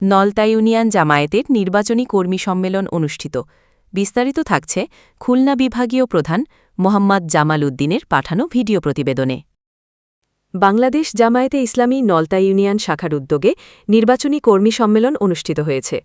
Nalta union জামায়াতের নির্বাচনী কর্মী সম্মেলন অনুষ্ঠিত। বিস্তারিত থাকছে খুলনা বিভাগীয় প্রধান মোহাম্মদ জামাল উদ্দিনের পাঠানো ভিডিও প্রতিবেদনে। বাংলাদেশ জামায়াতে ইসলামী নলতা ইউনিয়ন শাখার উদ্যোগে নির্বাচনী কর্মী সম্মেলন অনুষ্ঠিত হয়েছে।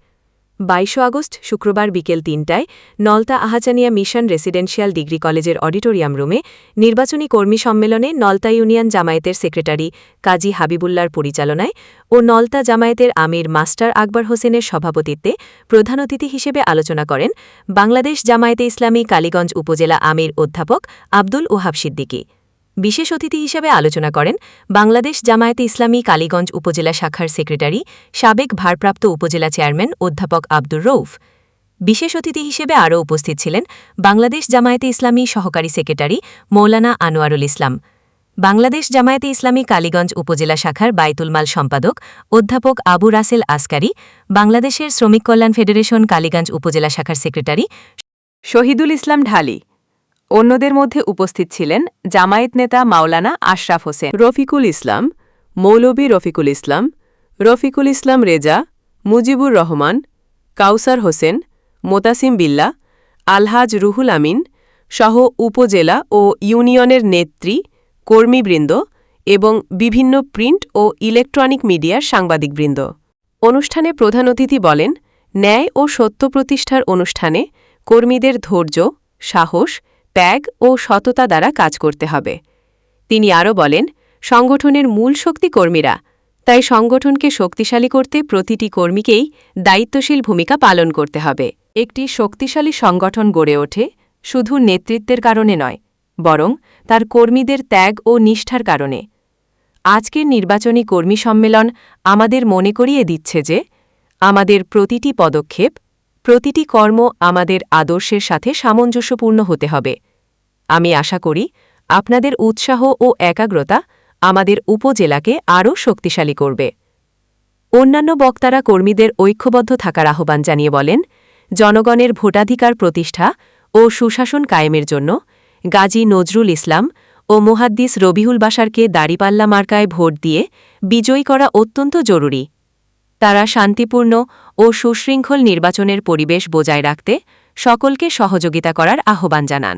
বাইশে আগস্ট, শুক্রবার বিকেল তিনটায় Nalta Ahsania mission residential degree কলেজের অডিটোরিয়াম রুমে নির্বাচনী কর্মী সম্মেলনে নলতা ইউনিয়ন জামায়াতের সেক্রেটারি কাজী হাবিবুল্লার পরিচালনায় ও নলতা জামায়াতের আমির মাস্টার আকবর হোসেনের সভাপতিত্বে প্রধান অতিথি হিসেবে আলোচনা করেন বাংলাদেশ জামায়াতে ইসলামী কালীগঞ্জ উপজেলা আমির অধ্যাপক আব্দুল ওহাব সিদ্দিকী। বিশেষ অতিথি হিসেবে আলোচনা করেন বাংলাদেশ জামায়াতে ইসলামী কালীগঞ্জ উপজেলা শাখার সেক্রেটারি, সাবেক ভারপ্রাপ্ত উপজেলা চেয়ারম্যান অধ্যাপক আব্দুর রৌফ বিশেষ অতিথি হিসেবে আরও উপস্থিত ছিলেন বাংলাদেশ জামায়াতে ইসলামী সহকারী সেক্রেটারি মৌলানা আনোয়ারুল ইসলাম, বাংলাদেশ জামায়াতে ইসলামী কালীগঞ্জ উপজেলা শাখার বাইতুল মাল সম্পাদক অধ্যাপক আবু রাসেল আসকারি, বাংলাদেশের শ্রমিক কল্যাণ ফেডারেশন কালীগঞ্জ উপজেলা শাখার সেক্রেটারি শহীদুল ইসলাম ঢালি। অন্যদের মধ্যে উপস্থিত ছিলেন জামায়াত নেতা মাওলানা আশরাফ হোসেন, রফিকুল ইসলাম, মৌলবী রফিকুল ইসলাম রফিকুল ইসলাম রেজা, মুজিবুর রহমান, কাউসার হোসেন, মোতাসিম বিল্লা, আলহাজ রুহুল আমিন, সহ উপজেলা ও ইউনিয়নের নেত্রী, কর্মীবৃন্দ এবং বিভিন্ন প্রিন্ট ও ইলেকট্রনিক মিডিয়ার সাংবাদিকবৃন্দ। অনুষ্ঠানে প্রধান অতিথি বলেন, ন্যায় ও সত্য প্রতিষ্ঠার অনুষ্ঠানে কর্মীদের ধৈর্য, সাহস ত্যাগ ও সততা দ্বারা কাজ করতে হবে। তিনি আরও বলেন, সংগঠনের মূল শক্তি কর্মীরা, তাই সংগঠনকে শক্তিশালী করতে প্রতিটি কর্মীকেই দায়িত্বশীল ভূমিকা পালন করতে হবে। একটি শক্তিশালী সংগঠন গড়ে ওঠে শুধু নেতৃত্বের কারণে নয়, বরং তার কর্মীদের ত্যাগ ও নিষ্ঠার কারণে। আজকের নির্বাচনী কর্মী সম্মেলন আমাদের মনে করিয়ে দিচ্ছে যে, আমাদের প্রতিটি পদক্ষেপ, প্রতিটি কর্ম আমাদের আদর্শের সাথে সামঞ্জস্যপূর্ণ হতে হবে। আমি আশা করি আপনাদের উৎসাহ ও একাগ্রতা আমাদের উপজেলাকে আরও শক্তিশালী করবে। অন্যান্য বক্তারা কর্মীদের ঐক্যবদ্ধ থাকার আহ্বান জানিয়ে বলেন, জনগণের ভোটাধিকার প্রতিষ্ঠা ও সুশাসন কায়েমের জন্য গাজী নজরুল ইসলাম ও মুহাদ্দিস রবিহুল বাসারকে দাড়িপাল্লা মার্কায় ভোট দিয়ে বিজয়ী করা অত্যন্ত জরুরি। তারা শান্তিপূর্ণ ও সুশৃঙ্খল নির্বাচনের পরিবেশ বজায় রাখতে সকলকে সহযোগিতা করার আহ্বান জানান।